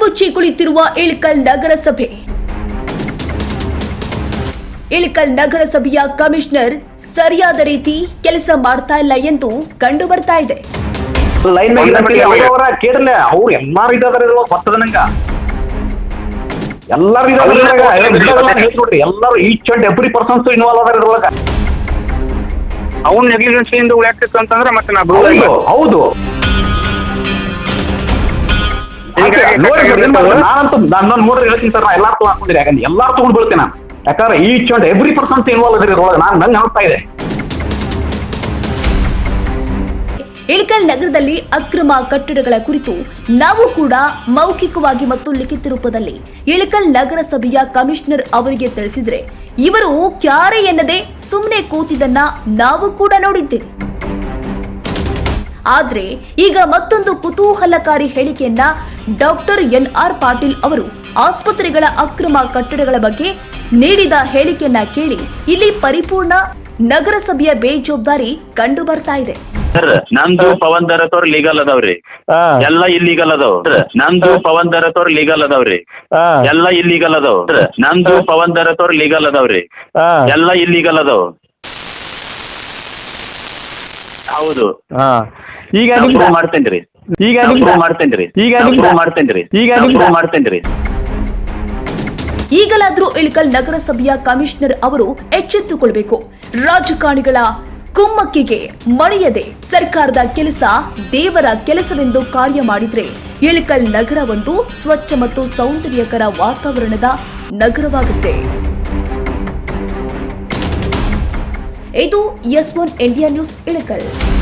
ಮುಚ್ಚಿ ಕುಳಿತಿರುವ ಇಳಕಲ್ ನಗರಸಭೆ. ಇಳಕಲ್ ನಗರಸಭೆಯ ಕಮಿಷನರ್ ಸರಿಯಾದ ರೀತಿ ಕೆಲಸ ಮಾಡ್ತಾ ಇಲ್ಲ ಎಂದು ಕಂಡು ಬರ್ತಾ ಇದೆ. ಲೈನ್ ಅವರ ಕೇಳಲ್ಲ ಅವ್ರು ಎಲ್ಲಾರು ನಂಗ? ನೋಡ್ರಿ each and every persons involve ಅದಾರ ಇದ್ರೊಳಗ ಅವ್ನ್ ನೆಗ್ಲಿಜೆನ್ಸಿ ಇಂದ ಉಳಿಯಾಕ್ತಿತ್ತು ಅಂತಂದ್ರೆ ಮತ್ತೆ ನಾ ಹೌದು. ನಾನಂತೂ ನಾನು ನೋಡ್ರಿ ಹೇಳ್ತೀನಿ ಸರ್ ನಾ ಎಲ್ಲಾರು ತಗೊಂಡ್ ಹಾಕೊಂಡಿರಿ ಯಾಕಂದ್ರೆ ಎಲ್ಲಾರು ತಗೊಂಡ್ ಬೀಳ್ತೀನಿ ನಾನು. ಯಾಕಂದ್ರೆ each and every person involve ಅದ್ರಿ ಇದ್ರೊಳಗ. ನಾನು ನಂಗೆ ಅನಿಸ್ತಾ ಇದೆ. ಇಳಕಲ್ ನಗರದಲ್ಲಿ ಅಕ್ರಮ ಕಟ್ಟಡಗಳ ಕುರಿತು ನಾವು ಕೂಡ ಮೌಖಿಕವಾಗಿ ಮತ್ತು ಲಿಖಿತ ರೂಪದಲ್ಲಿ ಇಳಕಲ್ ನಗರಸಭೆಯ ಕಮಿಷನರ್ ಅವರಿಗೆ ತಿಳಿಸಿದ್ರೆ ಇವರು ಕ್ಯಾರೆ ಎನ್ನದೆ ಸುಮ್ಮನೆ ಕೂತಿದ್ದನ್ನ ನಾವು ಕೂಡ ನೋಡಿದ್ದೇವೆ. ಆದ್ರೆ ಈಗ ಮತ್ತೊಂದು ಕುತೂಹಲಕಾರಿ ಹೇಳಿಕೆಯನ್ನ ಡಾಕ್ಟರ್ ಎನ್ ಆರ್ ಪಾಟೀಲ್ ಅವರು ಆಸ್ಪತ್ರೆಗಳ ಅಕ್ರಮ ಕಟ್ಟಡಗಳ ಬಗ್ಗೆ ನೀಡಿದ ಹೇಳಿಕೆಯನ್ನ ಕೇಳಿ ಇಲ್ಲಿ ಪರಿಪೂರ್ಣ ನಗರಸಭೆಯ ಬೇಜವಾಬ್ದಾರಿ ಕಂಡು ಬರ್ತಾ ಇದೆ. ಸರ್ ನಂದು ಪವನ್ ದರತ್ ಅವ್ರ ಲೀಗಲ್ ಅದಾವ್ರಿ ಎಲ್ಲ ಇಲ್ಲಿಗಲ್ ಅದಾವ್. ನಂದು ಪವನ್ ದರತ್ ಅವ್ರ ಲೀಗಲ್ ಅದಾವ್ರಿ ಎಲ್ಲ ಇಲ್ಲಿಗಲ್ ಅದಾವ್. ನಂದು ಪವನ್ ದರತ್ ಅವ್ರ ಲೀಗಲ್ ಅದಾವ್ರಿ ಎಲ್ಲ ಇಲ್ಲಿಗಲ್ ಅದಾವ್. ಹೌದು. ಈಗ ಮಾಡ್ತೇನ್ರಿ. ಈಗ ನಿಮ್ದ- ಮಾಡ್ತೇನ್ರಿ. ಈಗ ನಿಮ್ದ- ಮಾಡ್ತೇನ್ರಿ. ಈಗ ನಿಮ್ದ- ಮಾಡ್ತೇನ್ರಿ. ಈಗಲಾದ್ರೂ ಇಳಕಲ್ ನಗರಸಭೆಯ ಕಮಿಷನರ್ ಅವರು ಎಚ್ಚೆತ್ತುಕೊಳ್ಬೇಕು. ರಾಜಕಾರಣಿಗಳ ಕುಮ್ಮಕ್ಕಿಗೆ ಮಣಿಯದೆ ಸರ್ಕಾರದ ಕೆಲಸ ದೇವರ ಕೆಲಸವೆಂದು ಕಾರ್ಯ ಮಾಡಿದ್ರೆ ಇಳಕಲ್ ನಗರ ಒಂದು ಸ್ವಚ್ಛ ಮತ್ತು ಸೌಂದರ್ಯಕರ ವಾತಾವರಣದ ನಗರವಾಗುತ್ತೆ. ಇದು S one India news Ilkal.